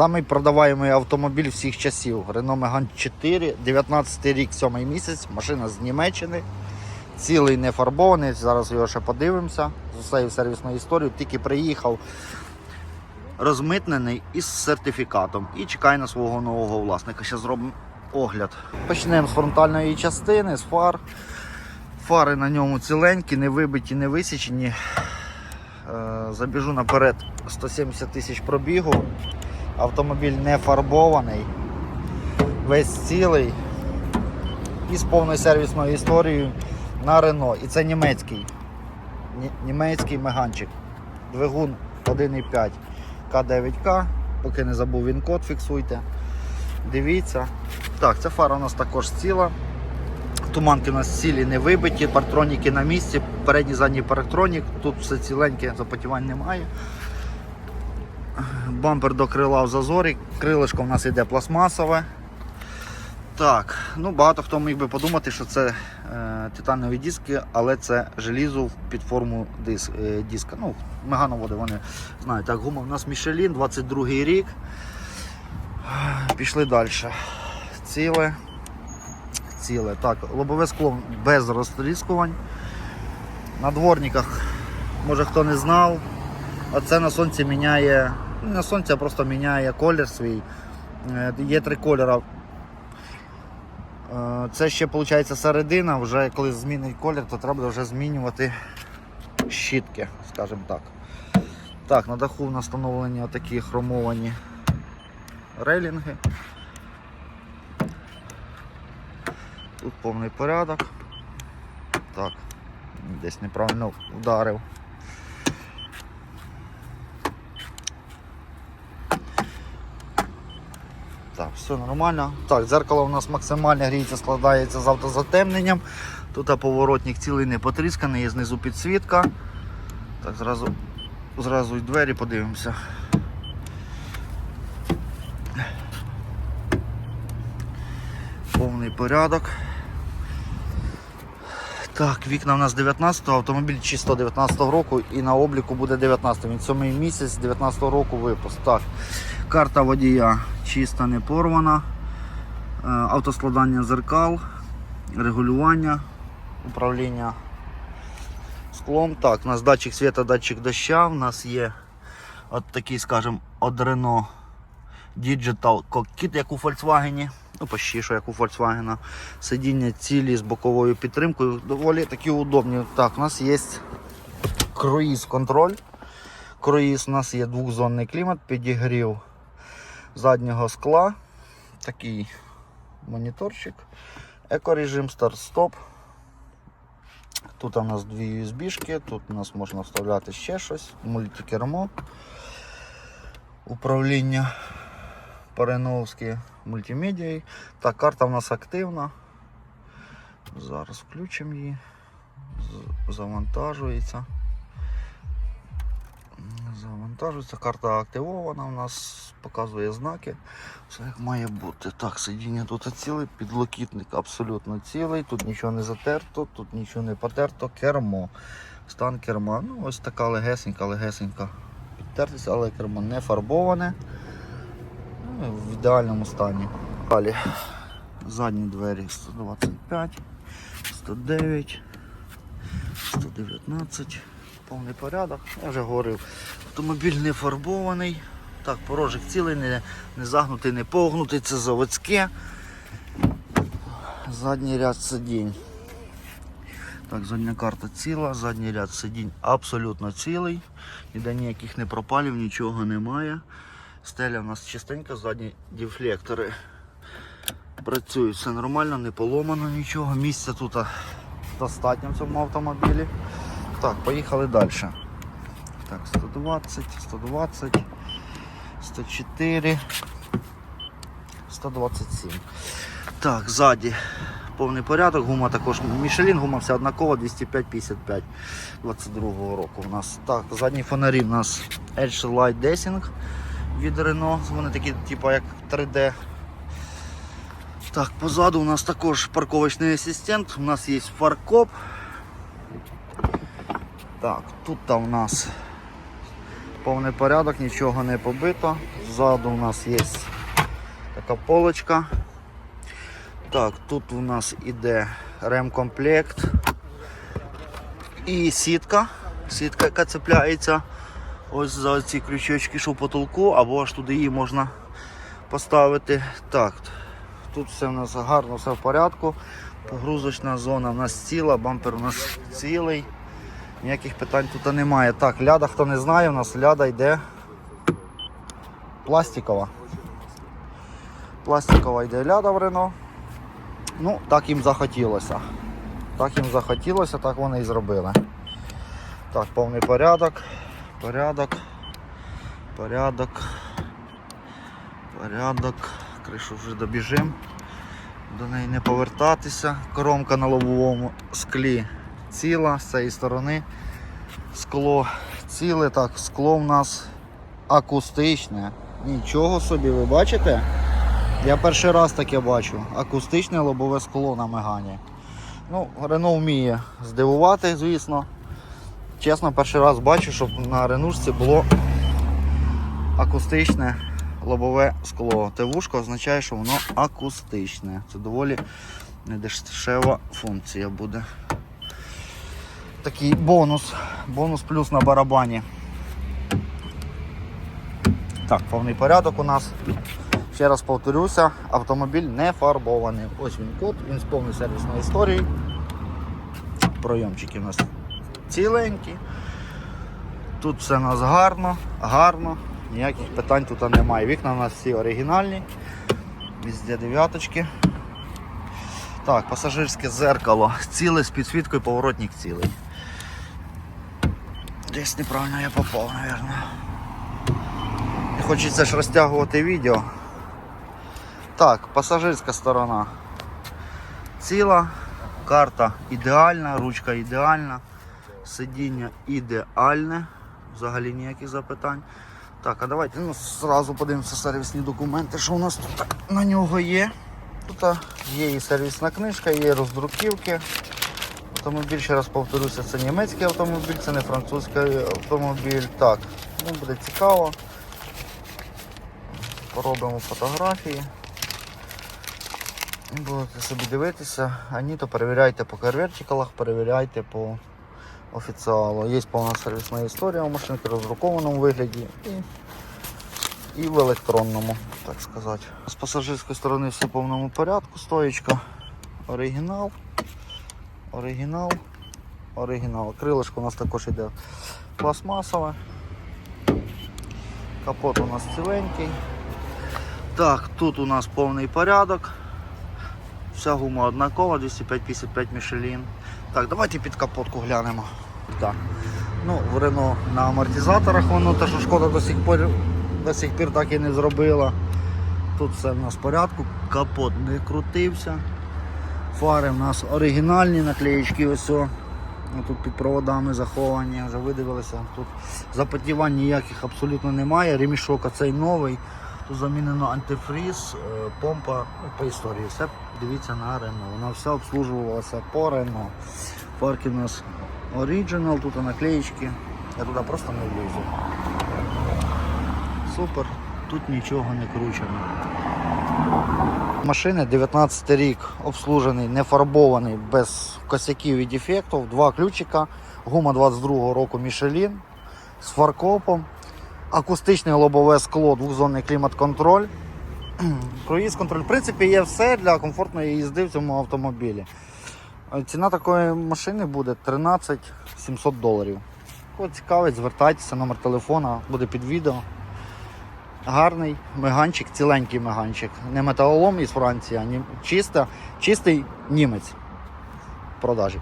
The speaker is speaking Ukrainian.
Самий продаваємий автомобіль всіх часів. Renault Megane 4, 19 рік, 7 місяць, машина з Німеччини. Цілий не фарбований, зараз його ще подивимося з усією сервісною історією. Тільки приїхав розмитнений із сертифікатом і чекає на свого нового власника. Ще зробимо огляд. Почнемо з фронтальної частини, з фар. Фари на ньому ціленькі, не вибиті, не висічені. Е, Забіжу наперед 170 тисяч пробігу. Автомобіль не фарбований, весь цілий і з повною сервісною історією на Рено. І це німецький. Німецький меганчик. Двигун 1,5 К9К. Поки не забув він код, фіксуйте. Дивіться. Так, ця фара у нас також ціла. Туманки у нас цілі не вибиті, партроніки на місці, передній задній парктронік, тут все ціленьке, запотівань немає. Бампер до крила в зазорі, крилишко в нас йде пластмасове. Так, ну багато хто міг би подумати, що це е, титанові диски, але це желізо під форму дис, е, диска. Ну, мегановоди вони знають. Так, гума у нас Michelin, 22 рік. Пішли далі. Ціле. Ціле. Так, лобове скло без розтріскувань. На дворниках, може хто не знав, а це на сонці міняє, на сонці, просто міняє колір свій. Е, Є три кольори. Е, Це ще виходить середина, вже коли змінить колір, то треба вже змінювати щітки, скажімо так. Так, на даху встановлені отакі хромовані рейлінги. Тут повний порядок. Так, десь неправильно вдарив. Все нормально. Так, дзеркало у нас максимально гріється, складається з автозатемненням. Тут поворотник цілий не потрісканий, є знизу підсвітка. Так, зразу, зразу й двері подивимося. Повний порядок. Так, вікна у нас 19-го, автомобіль чисто 19-го року і на обліку буде 19 Він 7 місяць 19-го року випуск. Так, карта водія чиста, не порвана. Е, Автоскладання зеркал, регулювання, управління склом. Так, у нас датчик світа, датчик доща. У нас є от такий, скажімо, од Digital Cockpit, як у Volkswagen. Ну, почти що як у Volkswagen. Сидіння цілі з боковою підтримкою. Доволі такі удобні. Так, у нас є круїз контроль. Круїз у нас є двохзонний клімат, підігрів заднього скла. Такий моніторчик. Екорежим, старт-стоп. Тут у нас дві USB-шки, тут у нас можна вставляти ще щось, мультикермо. Управління Пареновське мультимедією. Так, карта в нас активна. Зараз включимо її. Завантажується. Завантажується, карта активована, у нас показує знаки. Все як має бути. Так, сидіння тут ціле, підлокітник абсолютно цілий, тут нічого не затерто, тут нічого не потерто, кермо. Стан керма. Ну, ось така легесенька, легесенька підтертість, але кермо не фарбоване. Ну, в ідеальному стані. Далі. Задні двері 125, 109, 119. Повний порядок. Я вже говорив. Автомобіль не фарбований. Так, порожик цілий, не, не загнутий, не погнутий, це заводське. Задній ряд сидінь. Так, задня карта ціла, задній ряд сидінь абсолютно цілий. Ніде ніяких не пропалів, нічого немає. Стеля в нас чистенька, задні дефлектори працюють, все нормально, не поломано нічого. Місця тут достатньо в цьому автомобілі. Так, поїхали далі. Так, 120, 120, 104, 127. Так, ззаді повний порядок, гума також Мішелін, гума вся однакова, 205-55 22-го року у нас. Так, задні фонарі у нас Edge Light Dessing від Renault. Вони такі, типу, як 3D. Так, позаду у нас також парковочний асистент, у нас є фаркоп. Так, тут у нас Повний порядок, нічого не побито. Ззаду у нас є така полочка. Так, тут у нас іде ремкомплект і сітка. Сітка, яка цепляється ось за ці крючочки, що в потолку, або аж туди її можна поставити. Так, тут все у нас гарно, все в порядку. Погрузочна зона у нас ціла, бампер у нас цілий. Ніяких питань тут немає. Так, ляда, хто не знає, у нас ляда йде пластикова. Пластикова йде ляда в Рено. Ну, так їм захотілося. Так їм захотілося, так вони і зробили. Так, повний порядок. Порядок. Порядок. Порядок. Кришу вже добіжимо. До неї не повертатися. Коромка на лобовому склі ціла з цієї сторони. Скло ціле, так, скло в нас акустичне. Нічого собі, ви бачите? Я перший раз таке бачу. Акустичне лобове скло на Мегані. Ну, Рено вміє здивувати, звісно. Чесно, перший раз бачу, щоб на ренушці було акустичне лобове скло. Те означає, що воно акустичне. Це доволі недешева функція буде. Такий бонус. Бонус плюс на барабані. Так, повний порядок у нас. Ще раз повторюся, автомобіль не фарбований. Ось він код, він з повною сервісною історією. Пройомчики у нас ціленькі. Тут все у нас гарно, гарно, ніяких питань тут немає. Вікна у нас всі оригінальні. Везде дев'яточки. Так, пасажирське зеркало ціле з підсвіткою поворотник цілий. Десь неправильно я попав, мабуть. Хочеться ж розтягувати відео. Так, пасажирська сторона ціла, карта ідеальна, ручка ідеальна, сидіння ідеальне, взагалі ніяких запитань. Так, а давайте ну, зразу подивимося сервісні документи, що у нас тут на нього є. Тут є і сервісна книжка, є роздруківки. Автомобіль, ще раз повторюся, це німецький автомобіль, це не французький автомобіль. Так, ну буде цікаво. Поробимо фотографії. Будете собі дивитися, а ні, то перевіряйте по карвертикалах, перевіряйте по офіціалу. Є повна сервісна історія у машинки в роздрукованому вигляді і, і в електронному, так сказати. З пасажирської сторони все в повному порядку, стоїчка, оригінал, оригінал, оригінал. Крилишко у нас також йде пластмасове. Капот у нас ціленький. Так, тут у нас повний порядок. Вся гума однакова, 205-55 Michelin. Так, давайте під капотку глянемо. Так. Ну, в Рено на амортизаторах воно те, що шкода до сих пір, до сих пір так і не зробила. Тут все в нас в порядку, капот не крутився. Фари в нас оригінальні наклеїчки ось. Тут під проводами заховані, вже видивилися. Тут запотівань ніяких абсолютно немає. Ремішок цей новий. Тут замінено антифріз, е, помпа ну, по історії. Все дивіться на Рено. Вона вся обслужувалася по Рено. Фарки у нас оригінал, тут наклеїчки. Я туди просто не влізу. Супер, тут нічого не кручено. Машини 19 рік, обслужений, не фарбований, без косяків і дефектів, два ключика, гума 22 року Michelin з фаркопом, акустичне лобове скло, двохзонний клімат-контроль, круїз контроль. В принципі, є все для комфортної їзди в цьому автомобілі. Ціна такої машини буде 13 700 доларів. Кого цікавить, звертайтеся, номер телефона буде під відео. Гарний меганчик, ціленький меганчик. Не металолом із Франції, а чиста, чистий німець в продажі.